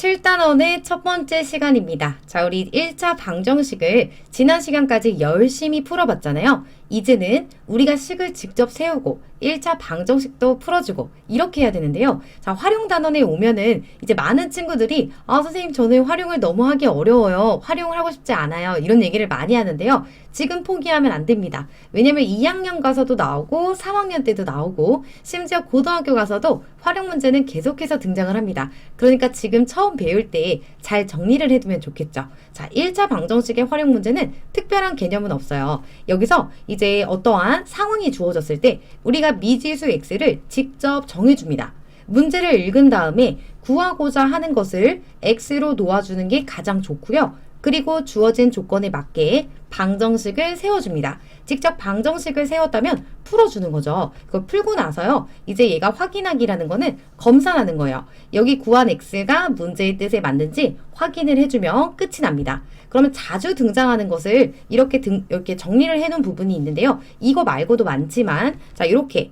7단원의 첫 번째 시간입니다. 자, 우리 1차 방정식을 지난 시간까지 열심히 풀어봤잖아요. 이제는 우리가 식을 직접 세우고 1차 방정식도 풀어주고 이렇게 해야 되는데요. 자, 활용 단원에 오면은 이제 많은 친구들이 아, 선생님 저는 활용을 너무 하기 어려워요. 활용을 하고 싶지 않아요. 이런 얘기를 많이 하는데요. 지금 포기하면 안 됩니다. 왜냐면 2학년 가서도 나오고 3학년 때도 나오고 심지어 고등학교 가서도 활용 문제는 계속해서 등장을 합니다. 그러니까 지금 처음 배울 때 잘 정리를 해두면 좋겠죠. 자, 1차 방정식의 활용 문제는 특별한 개념은 없어요. 여기서 이제 어떠한 상황이 주어졌을 때 우리가 미지수 x를 직접 정해줍니다. 문제를 읽은 다음에 구하고자 하는 것을 x로 놓아주는 게 가장 좋고요. 그리고 주어진 조건에 맞게 방정식을 세워줍니다. 직접 방정식을 세웠다면 풀어주는 거죠. 그걸 풀고 나서요. 이제 얘가 확인하기라는 거는 검사하는 거예요. 여기 구한 x가 문제의 뜻에 맞는지 확인을 해주면 끝이 납니다. 그러면 자주 등장하는 것을 이렇게 등, 이렇게 정리를 해놓은 부분이 있는데요. 이거 말고도 많지만, 자, 이렇게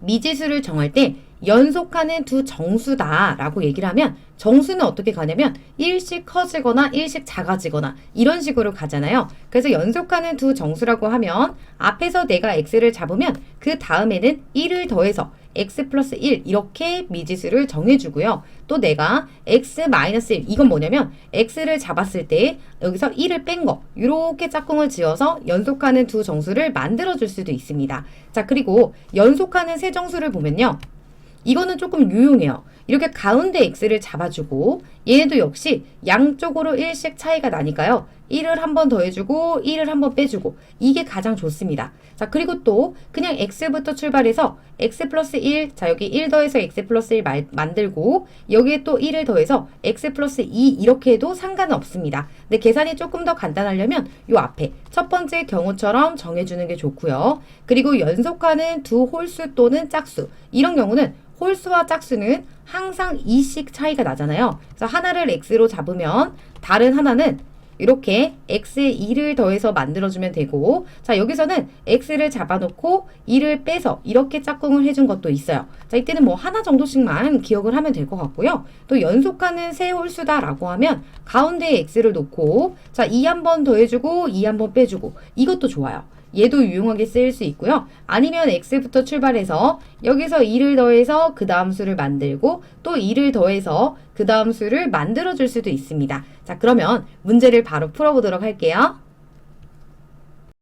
미지수를 정할 때 연속하는 두 정수다라고 얘기를 하면 정수는 어떻게 가냐면 일씩 커지거나 일씩 작아지거나 이런 식으로 가잖아요. 그래서 연속하는 두 정수라고 하면 앞에서 내가 x를 잡으면 그 다음에는 1을 더해서 x 플러스 1 이렇게 미지수를 정해주고요. 또 내가 x 마이너스 1 이건 뭐냐면 x를 잡았을 때 여기서 1을 뺀 거 이렇게 짝꿍을 지어서 연속하는 두 정수를 만들어줄 수도 있습니다. 자 그리고 연속하는 세 정수를 보면요. 이거는 조금 유용해요. 이렇게 가운데 x를 잡아주고 얘도 역시 양쪽으로 1씩 차이가 나니까요. 1을 한 번 더해주고 1을 한 번 빼주고 이게 가장 좋습니다. 자 그리고 또 그냥 x부터 출발해서 x 플러스 1, 자 여기 1 더해서 x 플러스 1 말, 만들고 여기에 또 1을 더해서 x 플러스 2 이렇게 해도 상관은 없습니다. 근데 계산이 조금 더 간단하려면 요 앞에 첫 번째 경우처럼 정해주는 게 좋고요. 그리고 연속하는 두 홀수 또는 짝수 이런 경우는 홀수와 짝수는 항상 2씩 차이가 나잖아요. 그래서 하나를 x로 잡으면 다른 하나는 이렇게 x에 2를 더해서 만들어주면 되고 자 여기서는 x를 잡아놓고 2를 빼서 이렇게 짝꿍을 해준 것도 있어요. 자 이때는 뭐 하나 정도씩만 기억을 하면 될 것 같고요. 또 연속하는 세 홀수다 라고 하면 가운데에 x를 놓고 자2 한번 더해주고 2 한번 빼주고 이것도 좋아요. 얘도 유용하게 쓰일 수 있고요. 아니면 x부터 출발해서 여기서 2를 더해서 그 다음 수를 만들고 또 2를 더해서 그 다음 수를 만들어 줄 수도 있습니다. 자, 그러면 문제를 바로 풀어보도록 할게요.